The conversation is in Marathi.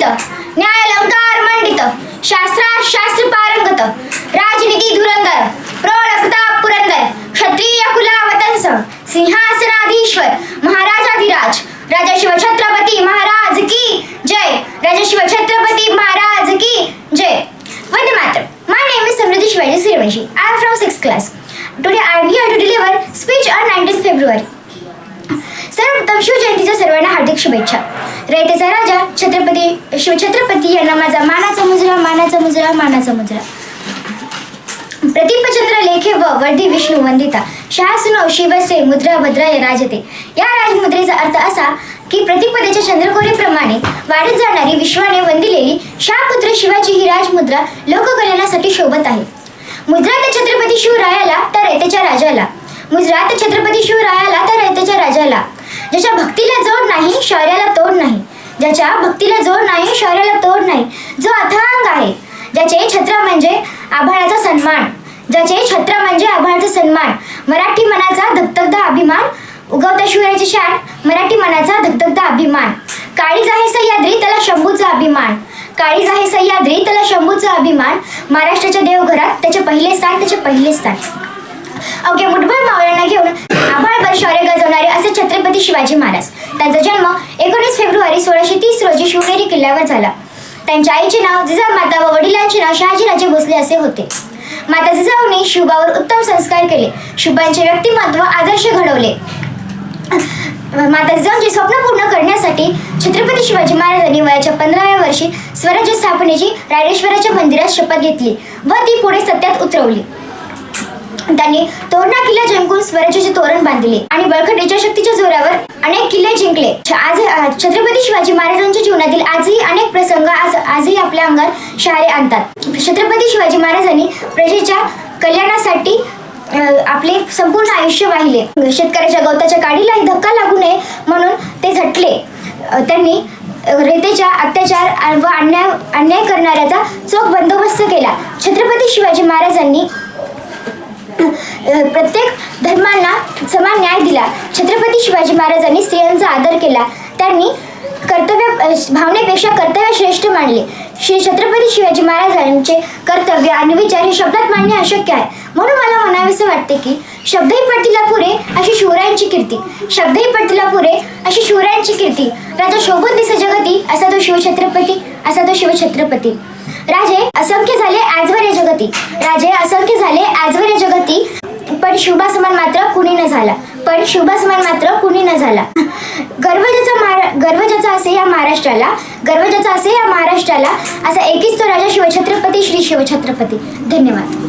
नीत न्यायालंकार मंडित शास्त्र शास्त्र पारंगत राजनीती धुरंधर प्रौढता पुरंदर क्षत्रिय कुलावतंस सिंहासनाधीश्वर महाराजाधिराज राजा शिव छत्रपती महाराज की जय राजा शिवछत्रपती महाराज की जय। वंदे मात्र my name is Samruddhi Shivaji Suryavanshi I am from six class today I am here to deliver speech on nineteen February सर्वप्रथम शिवजयंतीच्या सर्वांना हार्दिक शुभेच्छा रयतेचा राजा छत्रपती शिवछत्रपती यांना माझा मानाचा मुजरा मानाचा मुजरा मानाचा मुजरा. प्रतिपचंद्र लेखे व वर्धी विष्णू वंदिता. शासनो शिवसे मुद्रा भद्राय राजते. या राजमुद्रेचा अर्थ असा की प्रतिपदेच्या चंद्रकोरीप्रमाणे वाढत जाणारी विश्वाने वंदिलेली शापुत्र शिवाची ही राजमुद्रा लोककल्याणासाठी शोभत आहे. मुद्रा तर छत्रपती शिवरायाला तर रयतेच्या राजाला. मुजरा तर छत्रपती शिवरायाला तर रयतेच्या राजाला. ज्याच्या भक्तीला जोड नाही शौर्याला तोड नाही. ज्याच्या भक्तीला जोड नाही शौर्याला तोड नाही. जो अथांग आहे ज्याचे छत्र म्हणजे आभाळाचा सन्मान. ज्याचे छत्र म्हणजे आभाळाचा सन्मान. मराठी मनाचा धगधगदा अभिमान. उगवत्या शिवराची शान. मराठी मनाचा धगधगदा अभिमान. काळीज आहे सह्याद्री त्याला शंभूचा अभिमान. काळीज आहे सह्याद्री त्याला शंभूचा अभिमान. महाराष्ट्राच्या देवघरात त्याचे पहिले स्थान त्याचे पहिले स्थान. अवघ्या मुठभर मावळ्यांना घेऊन आभाळभर शौर्य छत्रपती शिवाजी महाराज. त्यांचा जन्म एकोणीस फेब्रुवारी सोळाशे तीस रोजी शिवनेरी किल्ल्यावर झाला. त्यांच्या आईचे नाव जिजामाता व वडिलांचे नाव शहाजीराजे भोसले असे होते. माता जिजाऊने शिवबावर उत्तम संस्कार केले. शिवबांचे व्यक्तिमत्व आदर्श घडवले. माता जिजाऊंचे स्वप्न पूर्ण करण्यासाठी छत्रपती शिवाजी महाराजांनी वयाच्या पंधराव्या वर्षी स्वराज्य स्थापनेची रायरेश्वराच्या मंदिरात शपथ घेतली व ती पुढे सत्यात उतरवली. त्यांनी तोरणा किल्ला जिंकून स्वराज्याचे तोरण बांधले आणि बळकटीच्या शक्तीच्या जोरावर अनेक किल्ले जिंकले. छ- आज छत्रपती शिवाजी महाराजांच्या जीवनातील आजही अनेक प्रसंग आज आजही आपल्या अंगात शहारे आणतात. छत्रपती शिवाजी महाराजांनी प्रजेच्या कल्याणासाठी आपले संपूर्ण आयुष्य वाहिले. शेतकऱ्याच्या गवताच्या काडीलाही धक्का लागू नये म्हणून ते झटले. त्यांनी रेतेच्या अत्याचार व अन्याय अन्याय करणाऱ्याचा चोख बंदोबस्त केला. छत्रपती शिवाजी महाराजांनी प्रत्येक धर्मांना समान न्याय दिला. छत्रपती शिवाजी महाराजांनी स्त्रियांचा आदर केला. त्यांनी कर्तव्य भावनेपेक्षा कर्तव्य श्रेष्ठ मानले. श्री छत्रपती शिवाजी महाराजांचे कर्तव्य आणि विचार हे शब्दात मांडणे अशक्य आहे. म्हणून मला म्हणावेसे वाटते की शब्दही पटीला पुरे अशी शिवरायांची कीर्ती. शब्दही पटीला पुरे अशी शिवरायांची कीर्ती. राजा शोभून दिसे जगती असा तो शिवछत्रपती असा तो शिवछत्रपती. राजे असंख्य झाले आजवर या जगती. राजे असंख्य झाले आजवर या जगती. पण शुभासमान मात्र कुणी न झाला. पण शुभासमान मात्र कुणी न झाला. गर्वजाचा महारा गर्वजाचा असे या महाराष्ट्राला गर्वजाचा असे या महाराष्ट्राला असा एकीच तो राजा शिवछत्रपती श्री शिवछत्रपती. धन्यवाद.